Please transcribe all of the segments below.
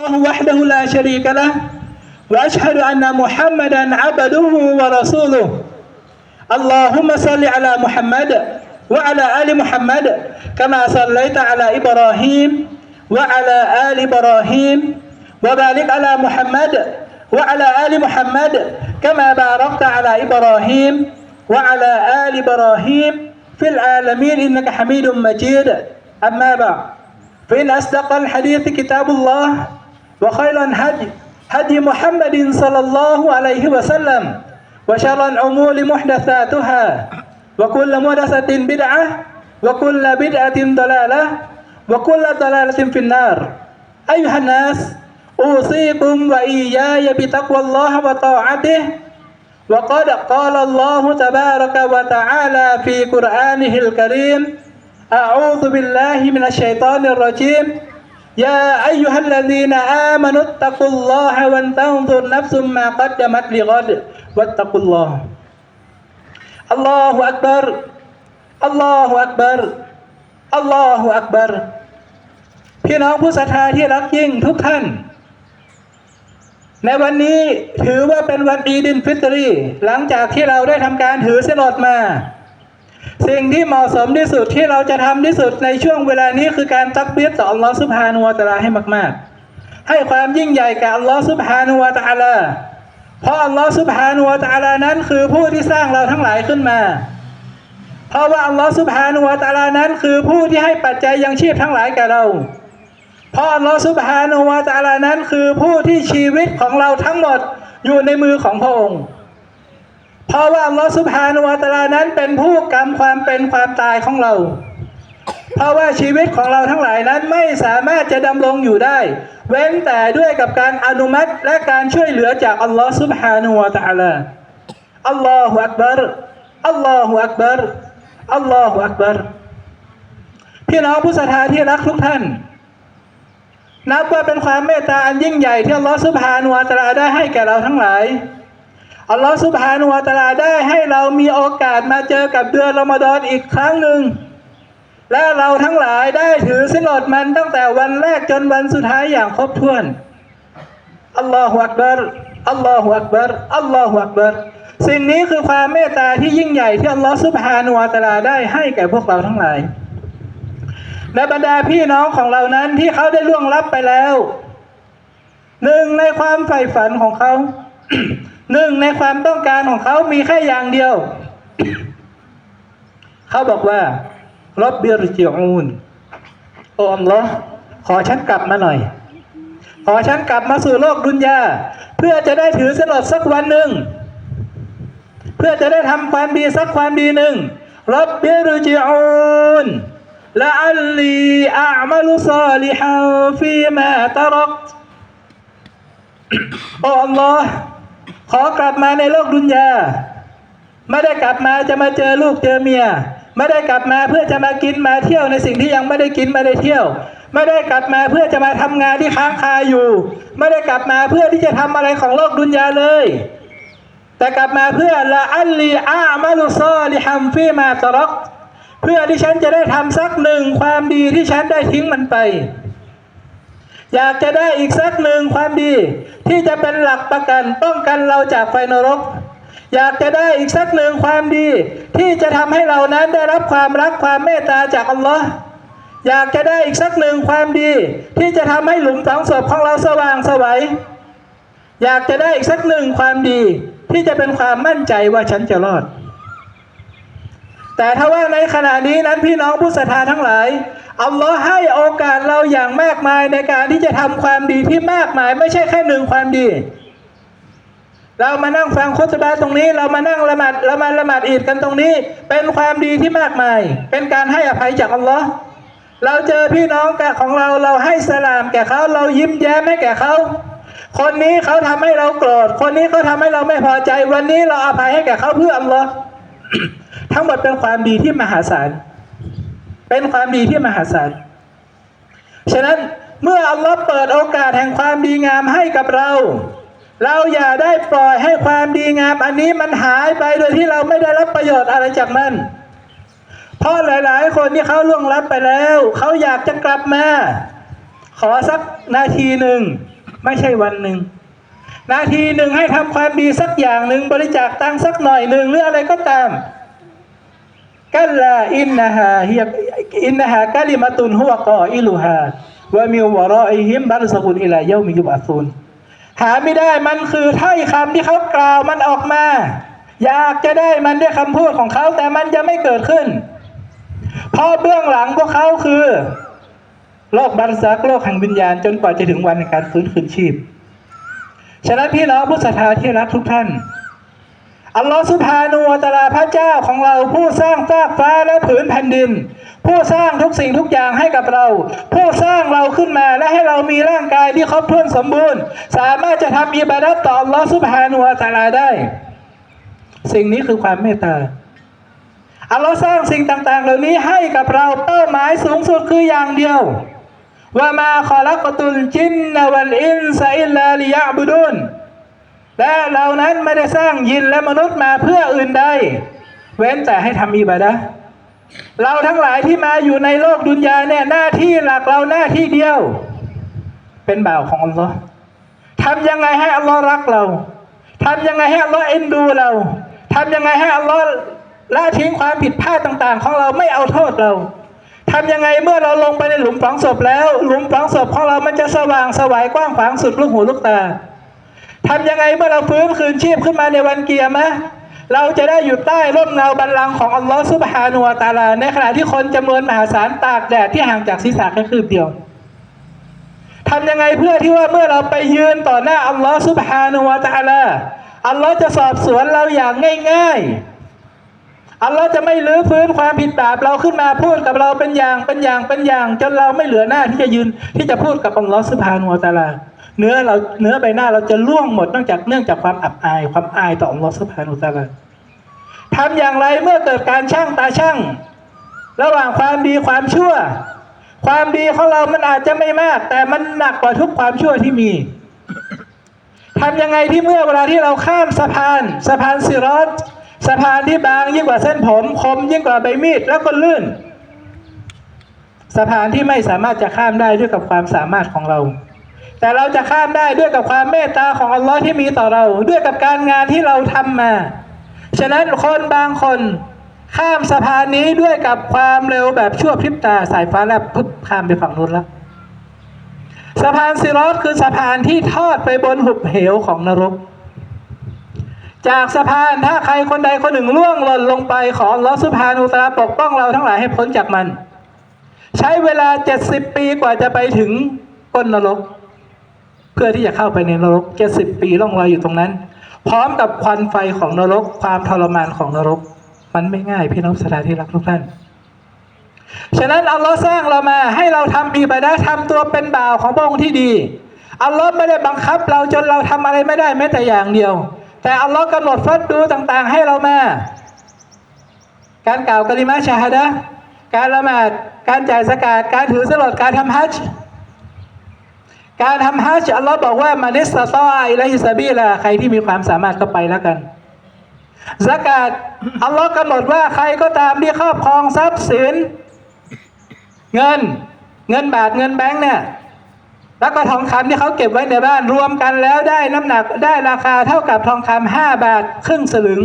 الله وحده لا شريك له وأشهد أن محمدا عبده ورسوله. اللهم صل على محمد وعلى آل محمد كما صليت على إبراهيم وعلى آل إبراهيم وبارك على محمد وعلى آل محمد كما باركت على إبراهيم وعلى آل إبراهيم في العالمين إنك حميد مجيد. أما بعد فإن أصدق الحديث كتاب الله وخير الهدي هدي محمد صلى الله عليه وسلم وشر الأمور محدثاتها وكل محدثة بدعة وكل بدعة ضلالة وكل ضلالة في النار. أيها الناس أوصيكم وإياي بتقوى الله وطاعته وقد قال الله تبارك وتعالى في قرآنه الكريم أعوذ بالله من الشيطان الرجيم. يا أيها الذين آمنوا اتقوا الله ولتنظر نفس ما قدمت لغد واتقوا الله الله أكبر الله أكبر الله أكبر พี่น้องผู้ศรัทธาที่รักยิ่งทุกท่าน ในวันนี้ถือว่าเป็นวันอีดินฟิตรี หลังจากที่เราได้ทำการถือเสนอดมา สิ่งที่เหมาะสมที่สุดที่เราจะทำที่สุดในช่วงเวลานี้คือการตักเบียดต่ออัลลอฮฺสุบฮานุวะตะอาลาให้มาก ๆ ให้ความยิ่งใหญ่กับอัลลอฮฺสุบฮานุวะตะอาลาเพราะอัลลอฮฺสุบฮานุวะตะอาลานั้น คือผู้ที่สร้างเราทั้งหลายขึ้นมา เพราะว่าอัลลอฮฺสุบฮานุวะตะอาลานั้น คือผู้ที่ให้ปัจจัยยังชีพทั้งหลายแก่เราเพราะอัลลอฮฺสุบฮานุวะตะอาลานั้น คือผู้ที่ชีวิตของเราทั้งหมดอยู่ในมือของพระองค์ เพราะว่าอัลลอฮฺสุบฮานวะตาลานั้นเป็นผู้กำความเป็นความตายของเรา เพราะว่าชีวิตของเราทั้งหลายนั้นไม่สามารถจะดำรงอยู่ได้ เว้นแต่ด้วยกับการอนุมัติและการช่วยเหลือจากอัลลอฮฺสุบฮานวะตะอาลาอัลลอฮฺอักบัรอัลลอฮฺอักบัรอัลลอฮฺอักบัรพี่น้องผู้ศรัทธาที่รักทุกท่านนับว่าเป็นความเมตตาอันยิ่งใหญ่ที่อัลลอฮฺสุบฮานุวะตะอาลาได้ให้แก่เราทั้งหลาย อัลลอฮฺสุบฮานุวะตาลาได้ให้เรามีโอกาสมาเจอกับเดือนรอมฎอนอีกครั้งหนึ่ง และเราทั้งหลายได้ถือสินอดมันตั้งแต่วันแรกจนวันสุดท้ายอย่างครบถ้วนอัลลอฮฺอักบัรอัลลอฮฺอักบัรอัลลอฮฺอักบัรสิ่งนี้คือความเมตตาที่ยิ่งใหญ่ที่อัลลอฮฺสุบฮานุวะตาลาได้ให้แก่พวกเราทั้งหลายและบรรดาพี่น้องของเรานั้นที่เขาได้ล่วงลับไปแล้ว หนึ่งในความใฝ่ฝันของเขา หนึ่งในความต้องการของเขามีแค่อย่างเดียว เขาบอกว่ารบเบียรจิอูนโอ้อัลลอฮ์ขอฉันกลับมาหน่อย ขอฉันกลับมาสู่โลกดุนยาเพื่อจะได้ถือสนดสักวันหนึ่ง เพื่อจะได้ทำความดีสักความดีหนึ่งรับเบียรจิอูนละอัลลีอามัลุซาลิฮันฟีมาตรักโอ้อัลลอฮ์ ขอกลับมาในโลกดุนยา ไม่ได้กลับมาจะมาเจอลูกเจอเมีย ไม่ได้กลับมาเพื่อจะมากินมาเที่ยวในสิ่งที่ยังไม่ได้กินไม่ได้เที่ยว ไม่ได้กลับมาเพื่อจะมาทำงานที่ค้างคาอยู่ ไม่ได้กลับมาเพื่อที่จะทำอะไรของโลกดุนยาเลย แต่กลับมาเพื่อละอัลลีอามาลุซอลิฮัมฟีมาตรักเพื่อที่ฉันจะได้ทำสักหนึ่งความดีที่ฉันได้ทิ้งมันไป อยากจะได้อีกสักหนึ่งความดี ที่จะเป็นหลักประกันป้องกันเราจากไฟนรก อยากจะได้อีกสักหนึ่งความดี ที่จะทำให้เรานั้นได้รับความรักความเมตตาจากอัลลอฮ์อยากจะได้อีกสักหนึ่งความดี ที่จะทำให้หลุมฝังศพของเราสว่างสวัยอยากจะได้อีกสักหนึ่งความดี ที่จะเป็นความมั่นใจว่าฉันจะรอด แต่ถ้าว่าในขณะนี้นั้นพี่น้องผู้ศรัทธาทั้งหลายอัลลอฮ์ให้โอกาสเรา มายในการที่จะทำความดีที่มากมาย ไม่ใช่แค่หนึ่งความดี เรามานั่งฟังคุตบะห์ตรงนี้ เรามานั่งละหมาดละมาละหมาดอีดกันตรงนี้ เป็นความดีที่มากมาย เป็นการให้อภัยจากอัลลอฮ์เราเจอพี่น้องแกของเราเราให้สลามแก่เขาเรายิ้มแย้มให้แก่เขาคนนี้เขาทำให้เราโกรธ คนนี้เขาทำให้เราไม่พอใจ วันนี้เราอภัยให้แก่เขาเพื่ออัลลอฮ์ทั้งหมดเป็นความดีที่มหาศาล เป็นความดีที่มหาศาล ฉะนั้นเมื่ออัลลอฮ์เปิดโอกาสแห่งความดีงามให้กับเรา เราอย่าได้ปล่อยให้ความดีงามอันนี้มันหายไปโดยที่เราไม่ได้รับประโยชน์อะไรจากมัน เพราะหลาย ๆ คนที่เขาล่วงลับไปแล้ว เขาอยากจะกลับมา ขอสักนาทีหนึ่งไม่ใช่วันหนึ่งนาทีหนึ่งให้ทำความดีสักอย่างหนึ่งบริจาคตังค์สักหน่อยหนึ่งหรืออะไรก็ตาม กัลลาอินนะฮาฮิยอินนะฮากะลิมะตุนฮุวะกออิลุฮาวะมิวะรออิฮิมบัรซกุนอิลาเยามิยุบอัซุนหาไม่ได้มันคือถ้อยคำที่เขากล่าวมันออกมา อยากจะได้มันด้วยคำพูดของเขาแต่มันจะไม่เกิดขึ้น เพราะเบื้องหลังพวกเขาคือ โลกบัรซักโลกแห่งวิญญาณจนกว่าจะถึงวันการฟื้นคืนชีพ ฉะนั้นพี่น้องผู้ศรัทธาที่รักทุกท่าน อัลลอฮฺสุบฮานูวตาลาพระเจ้าของเราผู้สร้างฟากฟ้าและผืนแผ่นดิน ผู้สร้างทุกสิ่งทุกอย่างให้กับเรา ผู้สร้างเราขึ้นมาและให้เรามีร่างกายที่ครบถ้วนสมบูรณ์ สามารถจะทำอิบาดัตต่ออัลลอฮฺสุบฮานูวตาลาได้ สิ่งนี้คือความเมตตาอัลลอฮ์สร้างสิ่งต่าง ๆ เหล่านี้ให้กับเราเป้าหมายสูงสุดคืออย่างเดียวว่ามาขอลักตุลจินนวัลอินซาอิลลาลิยะบุดุน และเรานั้นไม่ได้สร้างยินและมนุษย์มาเพื่ออื่นใด เว้นแต่ให้ทำอิบาดะเราทั้งหลายที่มาอยู่ในโลกดุนยาเนี่ยหน้าที่หลักเราหน้าที่เดียว เป็นบ่าวของอัลลอฮ์ทำยังไงให้อัลลอฮ์รักเราทำยังไงให้อัลลอฮ์เอ็นดูเราทำยังไงให้อัลลอฮ์ละทิ้งความผิดพลาดต่างๆ ของเราไม่เอาโทษเราทำยังไงเมื่อเราลงไปในหลุมฝังศพแล้ว หลุมฝังศพของเรามันจะสว่างสวายกว้างขวางสุดลูกหูลูกตา ทำยังไงเมื่อเราฟื้นคืนชีพขึ้นมาในวันเกียร์มะเราจะได้อยู่ใต้ร่มเงาบัลลังก์ของอัลลอฮฺซุบฮานุวะตะอาลา ในขณะที่คนจำนวนมหาศาลตากแดดที่ห่างจากศีรษะแค่คืบเดียวทำยังไงเพื่อที่ว่าเมื่อเราไปยืนต่อหน้าอัลลอฮฺซุบฮานุวะตะอาลาอัลลอฮ์จะสอบสวนเราอย่างง่ายๆ อัลลอฮ์จะไม่ลื้อฟื้นความผิดบาปเราขึ้นมาพูดกับเราเป็นอย่างเป็นอย่างเป็นอย่าง จนเราไม่เหลือหน้าที่จะยืนที่จะพูดกับอัลลอฮ์สุบฮานุวะตะอาลา เนื้อเราเนื้อใบหน้าเราจะล่วงหมดเนื่องจากเนื่องจากความอับอาย ความอายต่ออัลลอสุบฮานุตาลาทำอย่างไรเมื่อเกิดการช่างตาช่างระหว่างความดีความชั่ว ความดีของเรามันอาจจะไม่มาก แต่มันหนักกว่าทุกความชั่วที่มีทำยังไงที่เมื่อเวลาที่เราข้ามสะพาน สะพานสิรอตสะพานที่บางยิ่งกว่าเส้นผมคมยิ่งกว่าใบมีดแล้วก็ลื่น สะพานที่ไม่สามารถจะข้ามได้ด้วยกับความสามารถของเรา แต่เราจะข้ามได้ด้วยกับความเมตตาของอัลลอฮ์ที่มีต่อเรา ด้วยกับการงานที่เราทำมา ฉะนั้นคนบางคน ข้ามสะพานนี้ด้วยกับความเร็วแบบชั่วพริบตาสายฟ้าแลบปุ๊บข้ามไปฝั่งนู้นแล้วสะพานซิรอตคือสะพานที่ทอดไปบนหุบเหวของนรก จากสะพานถ้าใครคนใดคนหนึ่งล่วงหล่นลงไปขออัลอสุบฮานุตะอาลาปกป้องเราทั้งหลายให้พ้นจากมัน ใช้เวลาเจ็ดสิบปีกว่าจะไปถึงก้นนรก เพื่อที่จะเข้าไปในนรกเจ็ดสิบปีล่องลอยอยู่ตรงนั้น พร้อมกับควันไฟของนรก ความทรมานของนรก มันไม่ง่ายพี่น้องสถาที่รักทุกท่านฉะนั้นอัลลอฮ์สร้างเรามาให้เราทำอิบาดะห์ทำตัวเป็นบ่าวของพระองค์ที่ดีอัลลอฮ์ไม่ได้บังคับ เราจนเราทำอะไรไม่ได้แม้แต่อย่างเดียว แต่อัลลอฮ์กำหนดฟัดดูต่างๆ ให้เรามา การกล่าวกะลิมะชาฮะดะการละหมาดการจ่ายสกาดการถือสลดการทำฮัจญ์ การทำฮัจญ์อัลลอฮ์บอกว่ามานิสตาตออิลัยฮิสบีลาใครที่มีความสามารถก็ไปแล้วกันสกาดอัลลอฮ์กำหนดว่าใครก็ตามที่ครอบครองทรัพย์สิน เงิน เงินบาทเงินแบงค์เนี่ยแล้วก็ทองคำที่เขาเก็บไว้ในบ้านรวมกันแล้วได้น้ำหนักได้ราคาเท่ากับทองคำห้าบาทครึ่งสลึง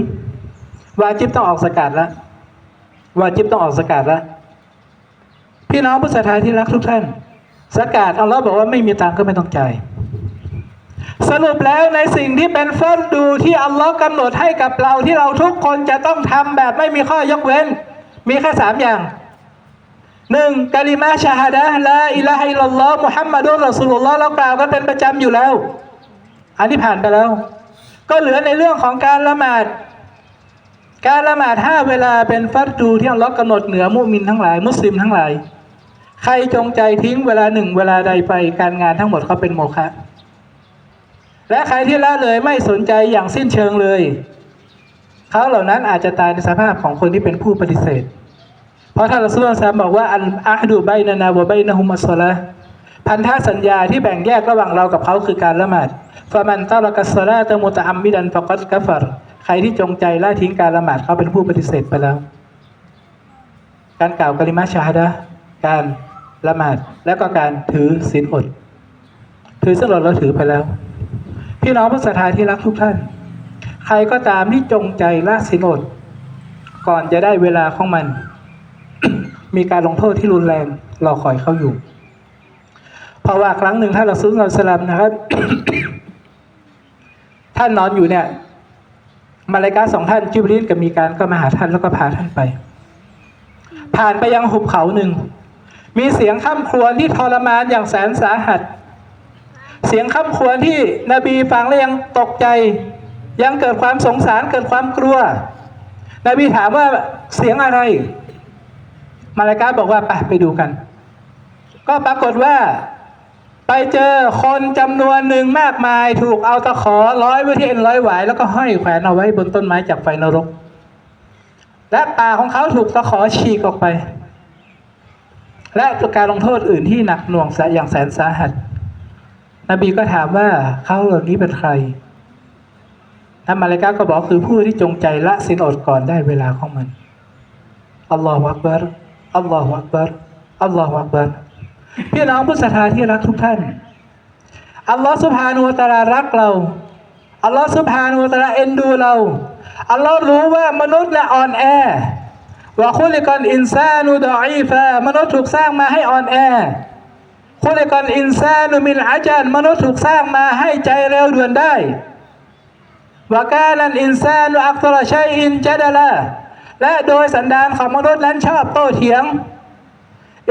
วาจิบต้องออกสกัดแล้ววาจิบต้องออกสกัดแล้วพี่น้องผู้ศรัทธาที่รักทุกท่าน สกัดอัลลอฮ์บอกว่าไม่มีตังก็ไม่ต้องจ่ายสรุปแล้วในสิ่งที่เป็นฟัดดูที่อัลลอฮ์กำหนดให้กับเราที่เราทุกคนจะต้องทำแบบไม่มีข้อยกเว้น มีแค่สามอย่างหนึ่งกะลิมาชาฮาดะละอิลาฮิลลัลอฮ์มุฮัมมัดุลรอสุลลอฮ์เรากล่าวกันเป็นประจำอยู่แล้ว อันที่ผ่านไปแล้ว ก็เหลือในเรื่องของการละหมาด การละหมาดห้าเวลาเป็นฟัดดูที่อัลลอฮ์กำหนดเหนือมุมินทั้งหลาย มุสลิมทั้งหลาย ใครจงใจทิ้งเวลาหนึ่งเวลาใดไปการงานทั้งหมดเขาเป็นโมฆะและใครที่ละเลยไม่สนใจอย่างสิ้นเชิงเลยเขาเหล่านั้นอาจจะตายในสภาพของคนที่เป็นผู้ปฏิเสธ เพราะท่านรัสซูลซามบอกว่าอันอาดูไบนานาวะไบนะฮุมัสละพันธสัญญาที่แบ่งแยกระหว่างเรากับเขาคือการละหมาดฟามันตาลกัสลาตะมุตะอัมมิดันฟกัดกัฟรใครที่จงใจละทิ้งการละหมาดเขาเป็นผู้ปฏิเสธไปแล้ว การกล่าวกลิมาชาดะการ ละหมาดแล้วก็การถือศีลอด ถือสลดเราถือไปแล้ว พี่น้องผู้ศรัทธาที่รักทุกท่าน ใครก็ตามที่จงใจละสินอด ก่อนจะได้เวลาของมัน มีการลงโทษที่รุนแรงรอคอยเขาอยู่ เพราะว่าครั้งหนึ่งท่านเราซุลสลัมนะครับ ท่านนอนอยู่เนี่ย มาลายกาสองท่านจิบรีนกับมีการก็มาหาท่านแล้วก็พาท่านไป ผ่านไปยังหุบเขาหนึ่ง มีเสียงข้ามครวญที่ทรมานอย่างแสนสาหัส เสียงข้ามครวญที่นบีฟังแล้วยังตกใจ ยังเกิดความสงสารเกิดความกลัว นบีถามว่าเสียงอะไร มาลากาบอกว่าไปไปดูกัน ก็ปรากฏว่าไปเจอคนจำนวนหนึ่งมากมายถูกเอาตะขอร้อยไว้ที่เอ็นร้อยหวายแล้วก็ห้อยแขวนเอาไว้บนต้นไม้จากไฟนรก และปากของเขาถูกตะขอฉีกออกไป และการลงโทษอื่นที่หนักหน่วงแสอย่างแสนสาหัส นบีก็ถามว่าเขาเหล่านี้เป็นใครท่านมาเลกาก็บอกคือผู้ที่จงใจละสินอดก่อนได้เวลาของมันอัลลอฮฺอักบารอัลลอฮฺอักบารอัลลอฮฺอักบารพี่น้องผู้ศรัทธาที่รักทุกท่านอัลลอฮฺสุบฮานุวะตาลารักเราอัลลอฮฺสุบฮานุวะตาลาเอ็นดูเราอัลลอฮ์รู้ว่ามนุษย์และอ่อนแอ ว่าคุลิกอนอินซานุดออีฟามนุษย์ถูกสร้างมาให้อ่อนแอคุลิกอนอินซานุมิลอาจันมนุษย์ถูกสร้างมาให้ใจเร็วด่วนได้วากาลันอินซานุอักตรชัยอินจัดละ และโดยสันดานของมนุษย์นั้นชอบโต้เถียง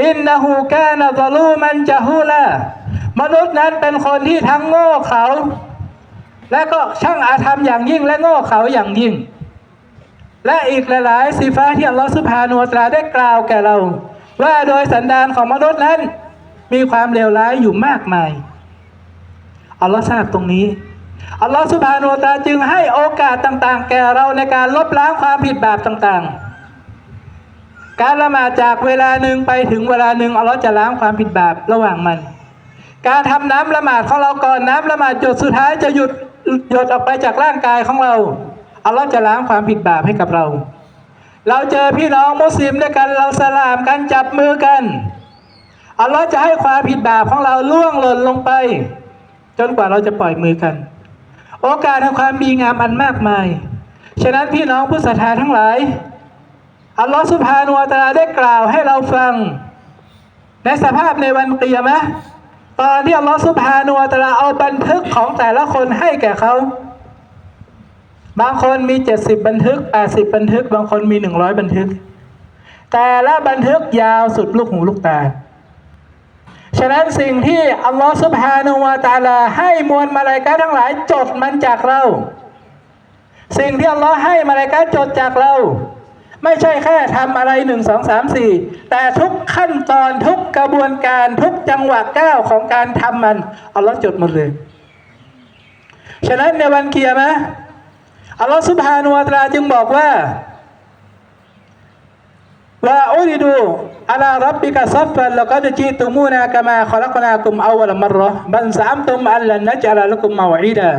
อินนะฮูกานะซะลูมันจะฮูละมนุษย์นั้นเป็นคนที่ทั้งโง่เขา และก็ช่างอาธรรมอย่างยิ่งและโง่เขาอย่างยิ่ง และอีกหลายๆสีฟ้าที่อัลลอฮฺสุบฮานุวะตะอาได้กล่าวแก่เรา ว่าโดยสันดานของมนุษย์นั้น มีความเลวร้ายอยู่มากมายอัลลอฮ์ทราบตรงนี้อัลลอฮฺสุบฮานุตาจึงให้โอกาสต่างๆ แก่เราในการลบล้างความผิดบาปต่างๆ การละหมาดจากเวลาหนึ่งไปถึงเวลาหนึ่งอัลลอฮ์จะล้างความผิดบาประหว่างมัน การทำน้ำละหมาดของเราก่อนน้ำละหมาดหยดสุดท้ายจะหยุดหยดออกไปจากร่างกายของเรา อัลลอฮ์จะล้างความผิดบาปให้กับเรา เราเจอพี่น้องมุสลิมด้วยกันเราสลามกันจับมือกันอัลลอฮ์จะให้ความผิดบาปของเราล่วงหล่นลงไป จนกว่าเราจะปล่อยมือกัน โอกาสทางความดีงามอันมากมาย ฉะนั้นพี่น้องผู้ศรัทธาทั้งหลายอัลลอฮฺสุบฮานุวะตาได้กล่าวให้เราฟัง ในสภาพในวันเกียรมะตอนที่อัลลอฮฺสุบฮานุวะตาเอาบันทึกของแต่ละคนให้แก่เขา บางคนมี 70 บันทึก 80 บันทึก บางคนมี 100 บันทึก แต่ละบันทึกยาวสุดลูกหูลูกตา ฉะนั้นสิ่งที่อัลลอฮฺสุบฮานุวะตะอาลา ให้มวลมาลายกาทั้งหลายจดมันจากเรา สิ่งที่อัลลอฮ์ให้มาลายกาจดจากเรา ไม่ใช่แค่ทำอะไรหนึ่งสองสามสี่แต่ทุกขั้นตอนทุกกระบวนการทุกจังหวะก้าวของการทำมันอัลลอฮ์จดหมดเลย ฉะนั้นในวันเกียรมะห์ อัลลอฮ์สุบฮานุวะตาจึงบอกว่าว่าอุริดูอัลารับบิกะซัฟฟันแล้วก็จะจีตุมูนากะมาขลักนากุมอาวลมัรรอบันสามตุมอัลลันนะจัลลุกุมมาวอีดา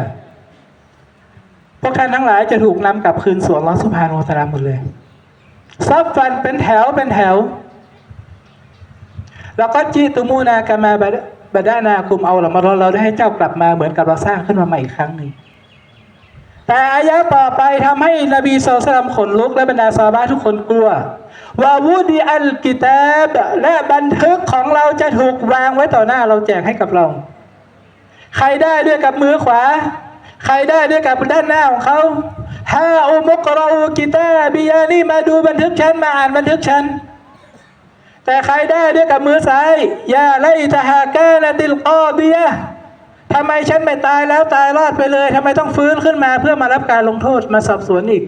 พวกท่านทั้งหลายจะถูกนำกลับคืนสู่อัลลอฮ์สุบฮานุวะตาหมดเลยซับฟันเป็นแถวเป็นแถว แล้วก็จีตุมูนากามาบดบดานาคุมเอาละมารอเราได้ให้เจ้ากลับมาเหมือนกับเราสร้างขึ้นมาใหม่อีกครั้งหนึ่ง แต่อายะต่อไปทำให้นบีสุลต่านขนลุกและบรรดาซาบะทุกคนกลัวว่าวูดีอัลกิตาบและบันทึกของเราจะถูกวางไว้ต่อหน้าเราแจกให้กับเรา ใครได้ด้วยกับมือขวา ใครได้ด้วยกับด้านหน้าของเขาฮาอุมุกรออูกิตาบิยานี่มาดูบันทึกฉันมาอ่านบันทึกฉันแต่ใครได้ด้วยกับมือซ้ายยาไลตะฮากาติลกอบียะ ทำไมฉันไม่ตายแล้วตายรอดไปเลยทำไมต้องฟื้นขึ้นมาเพื่อมารับการลงโทษมาสอบสวนอีก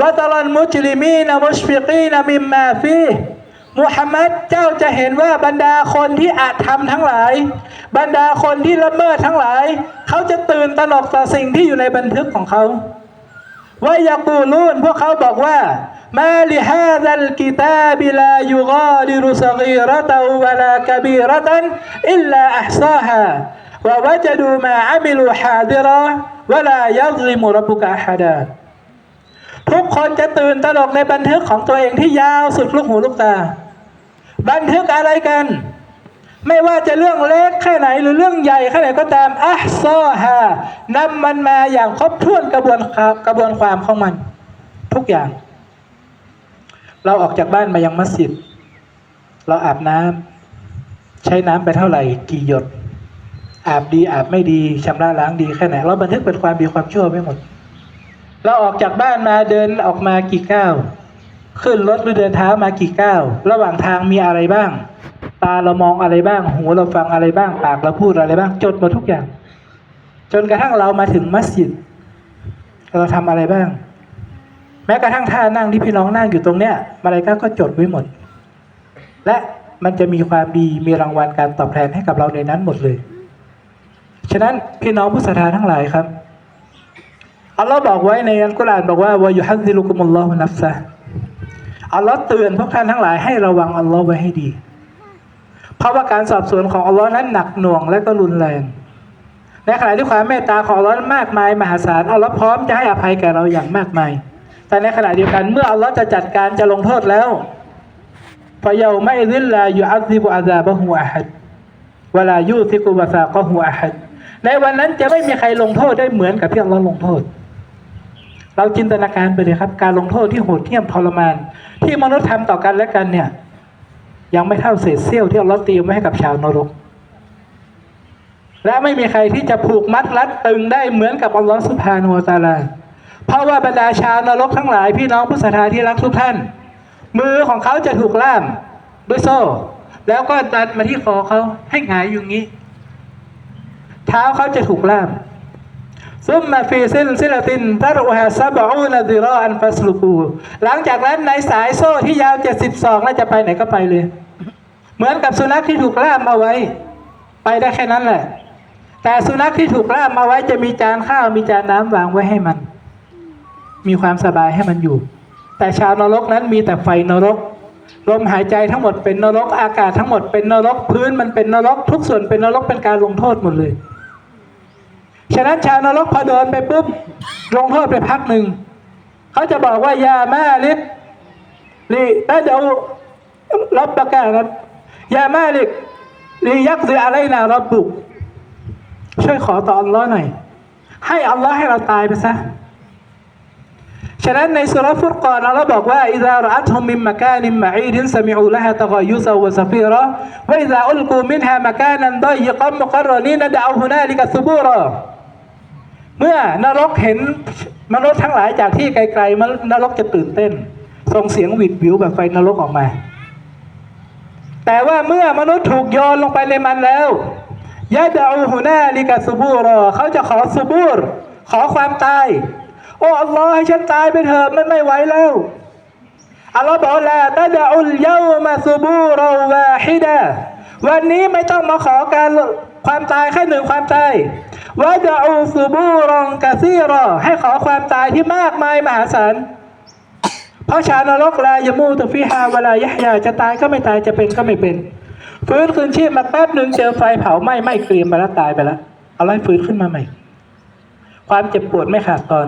วะตลันมุจลิมีนมุชฟิกีนมิมมาฟีมุฮัมมัดเจ้าจะเห็นว่าบรรดาคนที่อาจทำทั้งหลาย บรรดาคนที่ละเมิดทั้งหลาย เขาจะตื่นตระหนกต่อสิ่งที่อยู่ในบันทึกของเขา ว่ายากูลูนพวกเขาบอกว่า มาลิฮาดัลกิตาบิลายุกาดิรุสกีรตาวะลากบีรตันอิลลาอัฮซาฮาวะวะจดูมาอามิลูฮาดิราวะลายัซลิมุรับบุกะฮาดาทุกคนจะตื่นตระหนกในบันทึกของตัวเองที่ยาวสุดลูกหูลูกตา บันทึกอะไรกัน ไม่ว่าจะเรื่องเล็กแค่ไหนหรือเรื่องใหญ่แค่ไหนก็ตามอัฮซอฮานำมันมาอย่างครบถ้วนกระบวนความกระบวนความของมัน ทุกอย่าง เราออกจากบ้านมายังมัสยิด เราอาบน้ำใช้น้ำไปเท่าไหร่ กี่หยด อาบดีอาบไม่ดีชำระล้างดีแค่ไหน เราบันทึกเป็นความดีความชั่วไม่หมด เราออกจากบ้านมาเดินออกมากี่ก้าวขึ้นรถหรือเดินเท้ามากี่ก้าวระหว่างทางมีอะไรบ้าง ตาเรามองอะไรบ้าง หูเราฟังอะไรบ้าง ปากเราพูดอะไรบ้าง จดหมดทุกอย่าง จนกระทั่งเรามาถึงมัสยิด เราทำอะไรบ้าง แม้กระทั่งท่านั่งที่พี่น้องนั่งอยู่ตรงเนี้ยมาลายกาก็จดไว้หมด และมันจะมีความดีมีรางวัลการตอบแทนให้กับเราในนั้นหมดเลย ฉะนั้นพี่น้องผู้ศรัทธาทั้งหลายครับอัลลอฮ์บอกไว้ในอัลกุรอานบอกว่าวายุฮัซิลุกุมุลลอฮุนัฟซะอัลลอฮ์เตือนพวกท่านทั้งหลายให้ระวังอัลลอฮ์ไว้ให้ดี เพราะว่าการสอบสวนของอัลลอฮ์นั้นหนักหน่วงและก็รุนแรงในขณะที่ความเมตตาของอัลลอฮ์มากมายมหาศาลอัลลอฮ์พร้อมจะให้อภัยแก่เราอย่างมากมาย แต่ในขณะเดียวกันเมื่ออัลลอฮ์จะจัดการจะลงโทษแล้วฟะเยาไม่ริลลายุอัซิบุอาซาบะฮูอะฮัดวลายูซิกุบะซาก็ฮูอะฮัดในวันนั้นจะไม่มีใครลงโทษได้เหมือนกับที่อัลลอฮ์ลงโทษ เราจินตนาการไปเลยครับ การลงโทษที่โหดเหี้ยมทรมาน ที่มนุษย์ทำต่อกันและกันเนี่ย ยังไม่เท่าเศษเสี้ยวที่อัลลอฮ์เตรียมไว้ให้กับชาวนรก และไม่มีใครที่จะผูกมัดรัดตึงได้เหมือนกับอัลลอฮ์สุบฮานุวะตาลา เพราะว่าบรรดาชาวนรกทั้งหลายพี่น้องผู้ศรัทธาที่รักทุกท่าน มือของเขาจะถูกล่ามด้วยโซ่ แล้วก็ดันมาที่คอเขาให้หงายอยู่งี้ เท้าเขาจะถูกล่ามซุมมาฟีซินซิลาตินตะรุฮาซาบอูนดิรออันฟัสลูกูหลังจากนั้นในสายโซ่ที่ยาวเจ็ดสิบสองแล้วจะไปไหนก็ไปเลย เหมือนกับสุนัขที่ถูกล่ามเอาไว้ ไปได้แค่นั้นแหละ แต่สุนัขที่ถูกล่ามเอาไว้จะมีจานข้าวมีจานน้ำวางไว้ให้มัน มีความสบายให้มันอยู่ แต่ชาวนรกนั้นมีแต่ไฟนรก ลมหายใจทั้งหมดเป็นนรก อากาศทั้งหมดเป็นนรก พื้นมันเป็นนรก ทุกส่วนเป็นนรกเป็นการลงโทษหมดเลย ฉะนั้นชาวนรกพอเดินไปปุ๊บลงโทษไปพักหนึ่งเขาจะบอกว่ายาแม่ลิกลีถ้าเดี๋ยวรับประกาศนะยาแม่ลิกลียักษ์อะไรนะรับบุกช่วยขอต่ออัลลอฮ์หน่อย ให้อัลลอฮ์ให้เราตายไปซะ ฉะนั้นในสุรฟุรกอนเราบอกว่าอิซารัตฮุมมิมมะกานิมมะอีดินสมิอูละฮะตะกอยุซาวะซฟีรอวะอิซาอุลกูมินฮามะกานันดอยกัมมุกรนีนดะอูฮุนาลิกะซุบูรอเมื่อนรกเห็นมนุษย์ทั้งหลายจากที่ไกลๆมันนรกจะตื่นเต้น ส่งเสียงหวิดวิวแบบไฟนรกออกมา แต่ว่าเมื่อมนุษย์ถูกโยนลงไปในมันแล้วยะดะอูฮุนาลิกะซุบูรอเขาจะขอซุบูรขอความตาย โอ้อัลลอฮ์ให้ฉันตายไปเถอะมันไม่ไหวแล้วอัลลอฮ์บอกลาตะดะอุลเยามาซุบูราวาฮิดะวันนี้ไม่ต้องมาขอการความตายแค่หนึ่งความตายวะดะอูซุบูรองกะซีรอ ให้ขอความตายที่มากมายมหาศาลเพราะชาวนรกลายมูตุฟิฮาเวลายะยาจะตายก็ไม่ตายจะเป็นก็ไม่เป็นฟื้นคืนชีพมาแป๊บหนึ่งเจอไฟเผาไหม้ไหม้เกรียมไปแล้วตายไปแล้วเอาไล่ฟื้นขึ้นมาใหม่ ความเจ็บปวดไม่ขาดตอน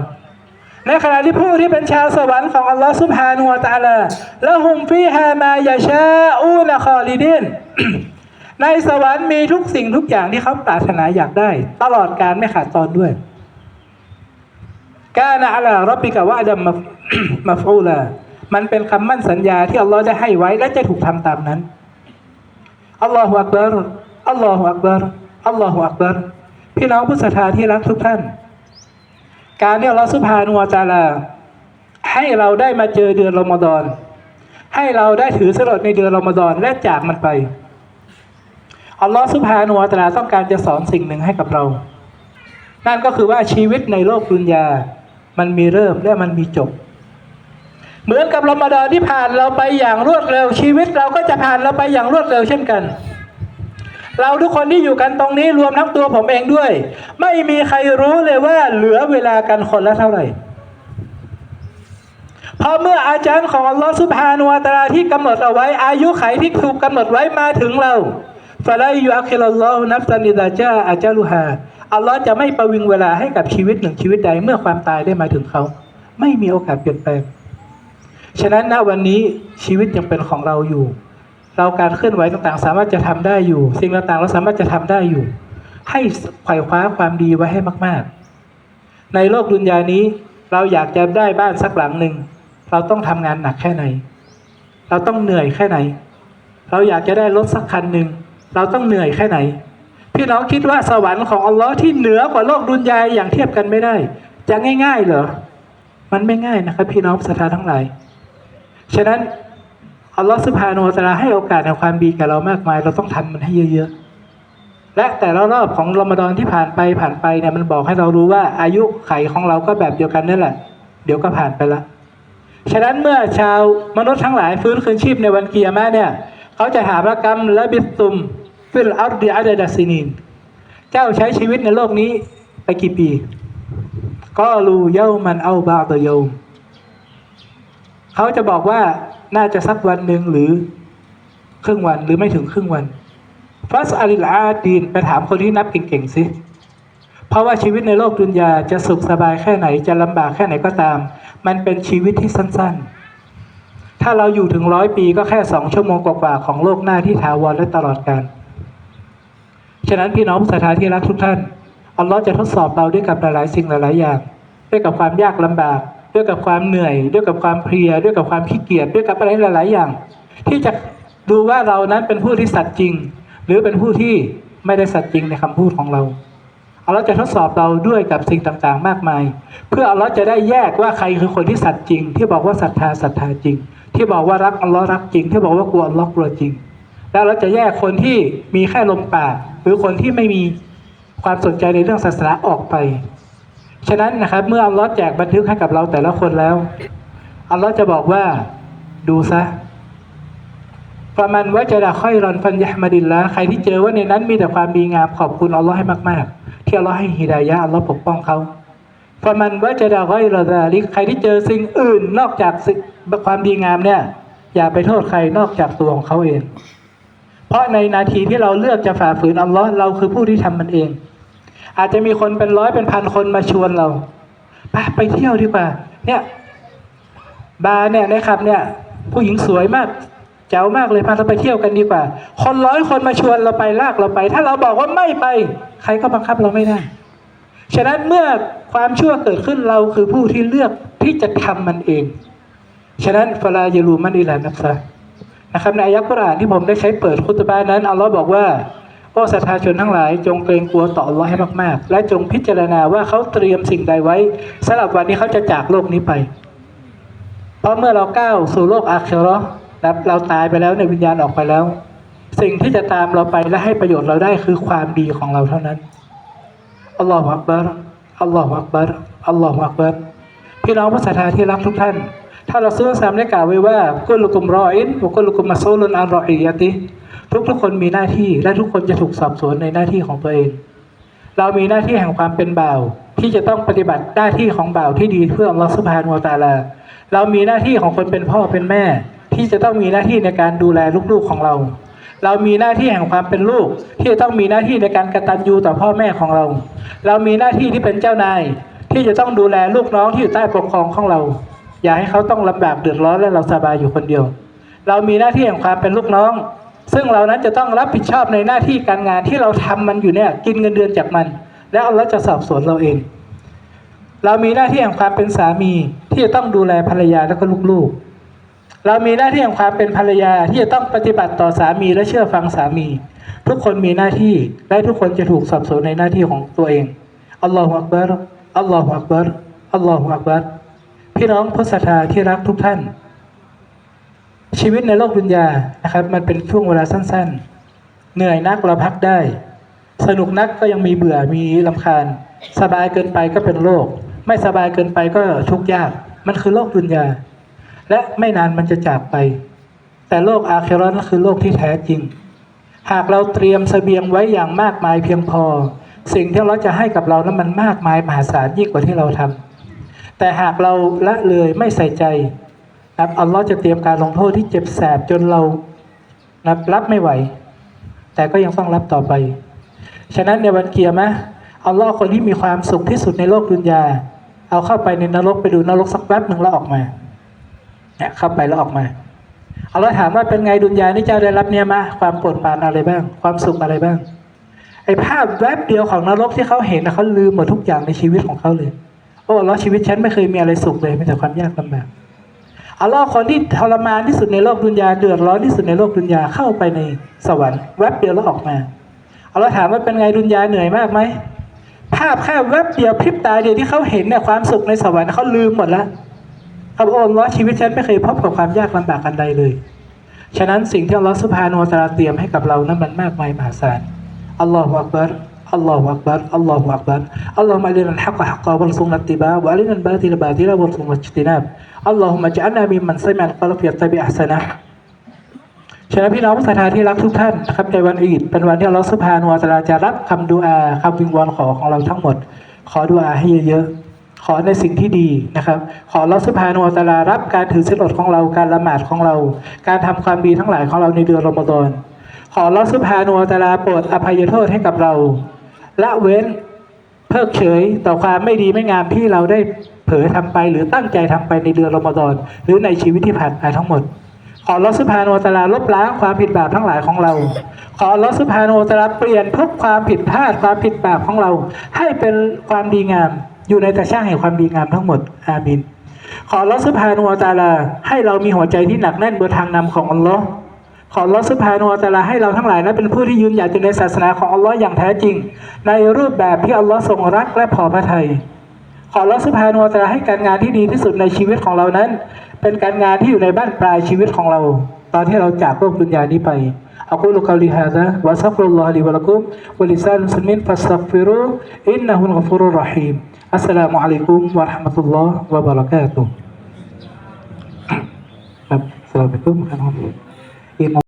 ในขณะที่ผู้ที่เป็นชาวสวรรค์ของอัลลอฮ์ซุบฮานุวะตะอาลาละหุมฟีฮามายาชาอูนะคอลิดินในสวรรค์มีทุกสิ่งทุกอย่างที่เขาปรารถนาอยากได้ ตลอดการไม่ขาดตอนด้วยกานะอะลารับบิกะวะดัมมามาฟูลามันเป็นคำมั่นสัญญาที่อัลลอฮ์ได้ให้ไว้และจะถูกทำตามนั้นอัลลอฮฺอักบารอัลลอฮฺอักบารอัลลอฮฺอักบารพี่น้องผู้ศรัทธาที่รักทุกท่าน การที่อัลลอฮฺสุบฮานุวะตะอาลา ให้เราได้มาเจอเดือนรอมฎอน ให้เราได้ถือสลดในเดือนรอมฎอนและจากมันไปอัลลอฮฺสุบฮานุวะตาลาต้องการจะสอนสิ่งหนึ่งให้กับเรา นั่นก็คือว่าชีวิตในโลกดุนยา มันมีเริ่มและมันมีจบ เหมือนกับรอมฎอนที่ผ่านเราไปอย่างรวดเร็ว ชีวิตเราก็จะผ่านเราไปอย่างรวดเร็วเช่นกัน เราทุกคนที่อยู่กันตรงนี้รวมทั้งตัวผมเองด้วย ไม่มีใครรู้เลยว่าเหลือเวลากันคนละเท่าไหร่เพราะเมื่ออาจารย์ของอัลลอฮฺสุบฮานุวะตะอาที่กำหนดเอาไว้ อายุไขที่ถูกกำหนดไว้มาถึงเราฟะไลยูอัคิลลอฮุนัฟซันิดาจาอาจารุฮาอัลลอฮ์จะไม่ประวิงเวลาให้กับชีวิตหนึ่งชีวิตใดเมื่อความตายได้มาถึงเขา ไม่มีโอกาสเปลี่ยนแปลง ฉะนั้นณวันนี้ชีวิตยังเป็นของเราอยู่ เราการเคลื่อนไหวต่างๆ สามารถจะทำได้อยู่ สิ่งต่างๆ เราสามารถจะทำได้อยู่ ให้ไขว่คว้าความดีไว้ให้มาก ๆ ในโลกดุนยานี้ เราอยากจะได้บ้านสักหลังหนึ่งเราต้องทำงานหนักแค่ไหน เราต้องเหนื่อยแค่ไหน เราอยากจะได้รถสักคันหนึ่งเราต้องเหนื่อยแค่ไหน พี่น้องคิดว่าสวรรค์ของอัลลอฮ์ที่เหนือกว่าโลกดุนยาอย่างเทียบกันไม่ได้ จะง่าย ๆ เหรอมันไม่ง่ายนะครับ พี่น้องศรัทธาทั้งหลายฉะนั้น อัลลอฮ์สุบฮานาอัลตะอาลาให้โอกาสในความดีแก่เรามากมาย เราต้องทำมันให้เยอะๆ และแต่ละรอบของรอมฎอนที่ผ่านไปผ่านไปเนี่ยมันบอกให้เรารู้ว่าอายุไขของเราก็แบบเดียวกันนั่นแหละ เดี๋ยวก็ผ่านไปละฉะนั้นเมื่อชาวมนุษย์ทั้งหลายฟื้นคืนชีพในวันเกียร์มาเนี่ยเขาจะหาประกรรมและบิสตุมฟิลอัลดิอาเดดัสซินินเจ้าใช้ชีวิตในโลกนี้ไปกี่ปี ก็รูเย้ามันเอาบาตโยมเขาจะบอกว่า น่าจะสักวันหนึ่งหรือครึ่งวันหรือไม่ถึงครึ่งวันฟัสอาลิลอาดีนไปถามคนที่นับเก่งๆสิ เพราะว่าชีวิตในโลกดุนยาจะสุขสบายแค่ไหนจะลำบากแค่ไหนก็ตาม มันเป็นชีวิตที่สั้นๆ ถ้าเราอยู่ถึงร้อยปีก็แค่สองชั่วโมงกว่าๆของโลกหน้าที่ถาวรและตลอดกาลฉะนั้นพี่น้องผู้ศรัทธาที่รักทุกท่านอัลลอฮ์จะทดสอบเราด้วยกับหลายๆสิ่งหลายๆอย่าง ด้วยกับความยากลำบาก ด้วยกับความเหนื่อย ด้วยกับความเพลีย ด้วยกับความขี้เกียจด้วยกับอะไรหลาย ๆ อย่าง ที่จะดูว่าเรานั้นเป็นผู้ที่สัตย์จริง หรือเป็นผู้ที่ไม่ได้สัตย์จริงในคำพูดของเราอัลลอฮ์จะทดสอบเราด้วยกับสิ่งต่างๆ มากมาย เพื่ออัลลอฮ์จะได้แยกว่าใครคือคนที่สัตย์จริง ที่บอกว่าศรัทธาศรัทธาจริง ที่บอกว่ารักอัลลอฮ์รักจริง ที่บอกว่ากลัวอัลลอฮ์กลัวจริง แล้วเราจะแยกคนที่มีแค่ลมปากหรือคนที่ไม่มีความสนใจในเรื่องศาสนาออกไป ฉะนั้นนะครับ เมื่ออัลลอฮ์แจกบันทึกให้กับเราแต่ละคนแล้ว อัลลอฮ์จะบอกว่าดูซะประมันว่าจะดาค่อยรอนฟันยะมาดินละใครที่เจอว่าในนั้นมีแต่ความดีงามขอบคุณอัลลอฮ์ให้มาก ๆ ที่อัลลอฮ์ให้ฮิดายะอัลลอฮ์ปกป้องเขาประมันว่าจะดาค่อยรอนาลิใครที่เจอสิ่งอื่น นอกจากสิความดีงามเนี่ย อย่าไปโทษใครนอกจากตัวของเขาเอง เพราะในนาทีที่เราเลือกจะฝ่าฝืนอัลลอฮ์เราคือผู้ที่ทำมันเอง อาจจะมีคนเป็นร้อยเป็นพันคนมาชวนเราไปไปเที่ยวดีกว่า เนี่ย บาร์เนี่ยนะครับ เนี่ย ผู้หญิงสวยมาก เจ๋วมากเลยพาเราไปเที่ยวกันดีกว่า คนร้อยคนมาชวนเราไปลากเราไป ถ้าเราบอกว่าไม่ไป ใครก็บังคับเราไม่ได้ ฉะนั้นเมื่อความชั่วเกิดขึ้นเราคือผู้ที่เลือกที่จะทำมันเอง ฉะนั้นฟลาเยรูมันอิลานับซะนะครับในอายะห์กุรอานที่ผมได้ใช้เปิดคุตบานั้นอัลลอฮ์บอกว่า โอ้ศรัทธาชนทั้งหลาย จงเกรงกลัวต่ออัลลอฮ์ให้มากๆ และจงพิจารณาว่าเขาเตรียมสิ่งใดไว้สำหรับวันนี้เขาจะจากโลกนี้ไป เพราะเมื่อเราก้าวสู่โลกอาคิเรานะเราตายไปแล้วในวิญญาณออกไปแล้ว สิ่งที่จะตามเราไปและให้ประโยชน์เราได้คือความดีของเราเท่านั้นอัลลอฮฺอักบารอัลลอฮฺอักบารอัลลอฮฺอักบารพี่น้องผู้ศรัทธาที่รักทุกท่าน ถ้าเราซื้อสามได้กล่าวไว้ว่ากุลุกุมรออินกุลุกุมมาซูลุนอันรออียะติ ทุกทุกๆคนมีหน้าที่และทุกคนจะถูกสอบสวนในหน้าที่ของตัวเอง เรามีหน้าที่แห่งความเป็นบ่าว ที่จะต้องปฏิบัติหน้าที่ของบ่าวที่ดีเพื่ออัลลอฮฺสุบฮานุวะตะอาลา เรามีหน้าที่ของคนเป็นพ่อเป็นแม่ ที่จะต้องมีหน้าที่ในการดูแลลูกๆของเรา เรามีหน้าที่แห่งความเป็นลูก ที่จะต้องมีหน้าที่ในการกระตัญญูต่อพ่อแม่ของเรา เรามีหน้าที่ที่เป็นเจ้านาย ที่จะต้องดูแลลูกน้องที่อยู่ใต้ปกครองของเรา อย่าให้เขาต้องลำบากเดือดร้อนและเราสบายอยู่คนเดียว เรามีหน้าที่แห่งความเป็นลูกน้อง ซึ่งเรานั้นจะต้องรับผิดชอบในหน้าที่การงานที่เราทำมันอยู่เนี่ยกินเงินเดือนจากมัน แล้วเราจะสอบสวนเราเอง เรามีหน้าที่แห่งความเป็นสามีที่จะต้องดูแลภรรยาและก็ลูกๆ เรามีหน้าที่แห่งความเป็นภรรยาที่จะต้องปฏิบัติต่อสามีและเชื่อฟังสามี ทุกคนมีหน้าที่และทุกคนจะถูกสอบสวนในหน้าที่ของตัวเองอัลลอฮฺอักบารอัลลอฮฺอักบารอัลลอฮฺอักบารพี่น้องพุทธศรัทธาที่รักทุกท่าน ชีวิตในโลกดุนยานะครับ มันเป็นช่วงเวลาสั้น ๆ เหนื่อยนักเราพักได้ สนุกนักก็ยังมีเบื่อมีลำคาญ สบายเกินไปก็เป็นโรคไม่สบายเกินไปก็ทุกข์ยาก มันคือโลกดุนยา และไม่นานมันจะจากไป แต่โลกอาเครอนนคือโลกที่แท้จริง หากเราเตรียมเสบียงไว้อย่างมากมายเพียงพอ สิ่งที่เราจะให้กับเรานั้นมันมากมายมหาศาลยิ่งกว่าที่เราทำแต่หากเราละเลยไม่ใส่ใจ นะอัลลอฮ์จะเตรียมการลงโทษที่เจ็บแสบจนเรานะรับรับไม่ไหว แต่ก็ยังต้องรับต่อไป ฉะนั้นในวันเกียร์มะอัลลอฮ์คนที่มีความสุขที่สุดในโลกดุนยา เอาเข้าไปในนรกไปดูนรกสักแป๊บหนึ่งแล้วออกมาเนี่ยเข้าไปแล้วออกมาอัลลอฮ์ถามว่าเป็นไงดุนยานี่เจ้าได้รับเนี่ยมะความโปรดปรานอะไรบ้าง ความสุขอะไรบ้างไอ้ภาพแวบเดียวของนรกที่เขาเห็นนะเขาลืมหมดทุกอย่างในชีวิตของเขาเลยโอ้อัลลอฮ์ชีวิตฉันไม่เคยมีอะไรสุขเลยมีแต่ความยากลำบาก อัลลอฮ์คนที่ทรมานที่สุดในโลกดุนยาเดือดร้อนที่สุดในโลกดุนยาเข้าไปในสวรรค์แวบเดียวแล้วออกมาอัลลอฮ์ถามว่าเป็นไงดุนยาเหนื่อยมากไหมภาพแค่แวบเดียวพริบตาเดียวที่เขาเห็นเนี่ยความสุขในสวรรค์เขาลืมหมดแล้วเขาบอกโอ้อัลลอฮ์ชีวิตฉันไม่เคยพบกับความยากลำบากอันใดเลย ฉะนั้นสิ่งที่อัลลอฮฺสุบฮานุวะตะอาเตรียมให้กับเรานั้นมันมากมายมหาศาลอัลลอฮฺอักบัรอัลลอฮฺอักบัร อัลลอฮฺอักบัรอัลลอฮฺมะลินัลฮักกะฮักกะวัลซุนนัตติบะวะลินัลบาติลบาติลวัลซุนนัจตินาบอัลลอฮฺมะจัลนามิมมันซิมันกะลฟยัตะบิอัสนะฉะนั้นพี่น้องผู้ศรัทธาที่รักทุกท่านครับในวันอีดเป็นวันที่อัลลอฮฺสุบฮานุวะตะอาจะรับคำดุอาคำวิงวอนขอของเราทั้งหมด ขอดุอาให้เยอะๆขอในสิ่งที่ดีนะครับ ขอเราสุภาโนตะลารับการถือศีลอดของเราการละหมาดของเรา การทำความดีทั้งหลายของเราในเดือนรอมฎอนขอเราสุภาโนตะลาโปรดอภัยโทษให้กับเรา ละเว้นเพิกเฉยต่อความไม่ดีไม่งามที่เราได้เผลอทำไป หรือตั้งใจทำไปในเดือนรอมฎอนหรือในชีวิตที่ผ่านมาทั้งหมด ขอลอสุภาโนตะลาลบล้างความผิดบาปทั้งหลายของเรา ขอลอสุภาโนตะลาเปลี่ยนทุกความผิดพลาดความผิดบาปของเรา ให้เป็นความดีงาม อยู่ในตาช่างแห่งความดีงามทั้งหมดอามินขอลอสุภาโนตะลาให้เรามีหัวใจที่หนักแน่นบนทางนำของอัลลอฮ์ ขอลอสุภาโนตะลาให้เราทั้งหลายนั้นเป็นผู้ที่ยืนหยัดอยู่ในศาสนาของอัลลอฮ์อย่างแท้จริง ในรูปแบบที่อัลลอฮ์ทรงรักและพอพระทัยขอรับสุภานุวตราให้การงานที่ดีที่สุดในชีวิตของเรานั้น เป็นการงานที่อยู่ในบ้านปลายชีวิตของเรา ตอนที่เราจากโลกดุนยานี้ไปอักูลุกาลิฮาซาวะซักรุลลอฮลิ